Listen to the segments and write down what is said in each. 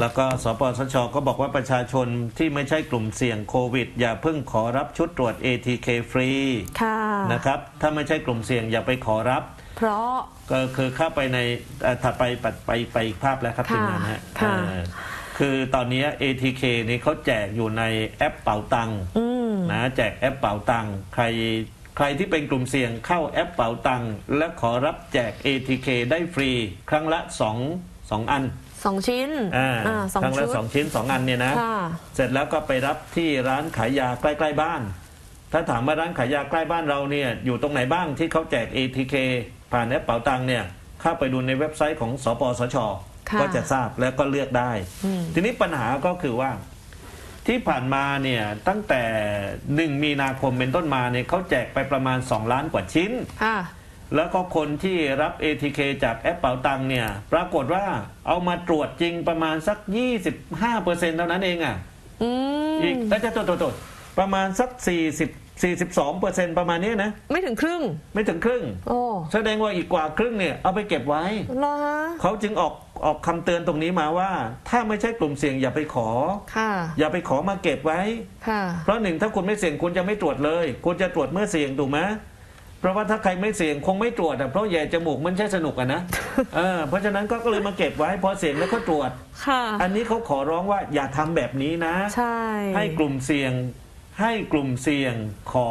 แล้วก็สปสชก็บอกว่าประชาชนที่ไม่ใช่กลุ่มเสี่ยงโควิด อย่าเพิ่งขอรับชุดตรวจ ATK ฟรีค่ะนะครับถ้าไม่ใช่กลุ่มเสี่ยงอย่าไปขอรับ เพราะก็คือเข้าไปในเอ่อถัดไปปัดไปไปอีกภาพแล้วครับค่ะทีมงานฮะค่ะเอ่อคือตอนนี้ ATK นี่เขาแจกอยู่ในแอปเป๋าตังค์อืมนะแจกแอปเป๋าตังค์ใครใครที่เป็นกลุ่มเสี่ยงเข้าแอปเป๋าตังค์และขอรับแจก ATK ได้ฟรี ครั้งละ2งสองอัน สองชิ้นอ่าอ่าสองครั้งชุละดสองชิ้นสองอันเนี่ยนะ ค่ะ เสร็จแล้วก็ไปรับที่ร้านขายยาใกล้ๆบ้าน ถ้าถามว่าร้านขายยาใกล้บ้านเราเนี่ยอยู่ตรงไหนบ้างที่เขาแจก ATK ผ่านแอปเป๋าตังค์เนี่ยเข้าไปดูในเว็บไซต์ของสปสช ค่ะก็จะทราบแล้วก็เลือกได้ อืม ทีนี้ปัญหาก็คือว่า ที่ผ่านมาเนี่ยตั้งแต่หนึ่งมีนาคมเป็นต้นมาเนี่ยเขาแจกไปประมาณ 2 ล้านกว่าชิ้นค่ะ แล้วก็คนที่รับ ATK จากแอปเป๋าตังค์เนี่ย ปรากฏว่าเอามาตรวจจริงประมาณสัก 25%เท่านั้นเองอะอืมอีกแล้วจะตรวจตรวจประมาณสัก 40 42ประมาณนี้นะ ไม่ถึงครึ่ง ไม่ถึงครึ่ง โอ้แสดงว่าอีกกว่าครึ่งเนี่ยเอาไปเก็บไว้เหรอฮะเขาจึงออกออกคำเตือนตรงนี้มาว่า ถ้าไม่ใช่กลุ่มเสี่ยงอย่าไปขอ ค่ะ อย่าไปขอมาเก็บไว้ ค่ะ เพราะหนึ่งถ้าคุณไม่เสี่ยงคุณจะไม่ตรวจเลย คุณจะตรวจเมื่อเสี่ยงถูกไหม เพราะว่าถ้าใครไม่เสี่ยงคงไม่ตรวจอะเพราะแย่จมูกมันใช่สนุกอะนะเออเพราะฉะนั้นก็ก็เลยมาเก็บไว้พอเสี่ยงแล้วก็ตรวจ ค่ะ อันนี้เขาขอร้องว่าอย่าทำแบบนี้นะ ใช่ ให้กลุ่มเสี่ยงให้กลุ่มเสี่ยงขอ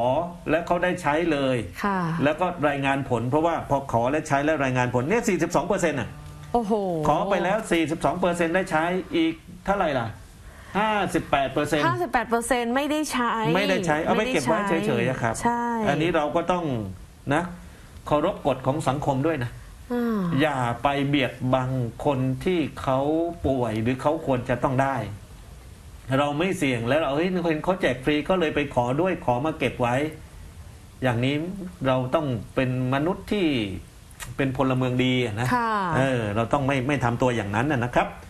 และเขาได้ใช้เลย ค่ะ แล้วก็รายงานผล เพราะว่าพอขอและใช้และรายงานผลเนี่ย42เปอร์เซ็นต์อะ โอ้โห ขอไปแล้ว 42เปอร์เซ็นต์ได้ใช้อีกเท่าไหร่ล่ะ 58เปอร์เซ็นต์ห้าสิบแปดเปอร์เซ็นต์ไม่ได้ใช้ ไม่ได้ใช้เอาไปเก็บไว้เฉยๆอะครับ ใช่ อันนี้เราก็ต้องนะเคารพกฎของสังคมด้วยนะ อ่า อย่าไปเบียดบังคนที่เขาป่วยหรือเขาควรจะต้องได้ เราไม่เสี่ยงแล้วเราเฮ้ยคนเขาแจกฟรีก็เลยไปขอด้วยขอมาเก็บไว้ อย่างนี้เราต้องเป็นมนุษย์ที่เป็นพลเมืองดีอะนะค่ะ เออ เราต้องไม่ไม่ทำตัวอย่างนั้นนะนะครับ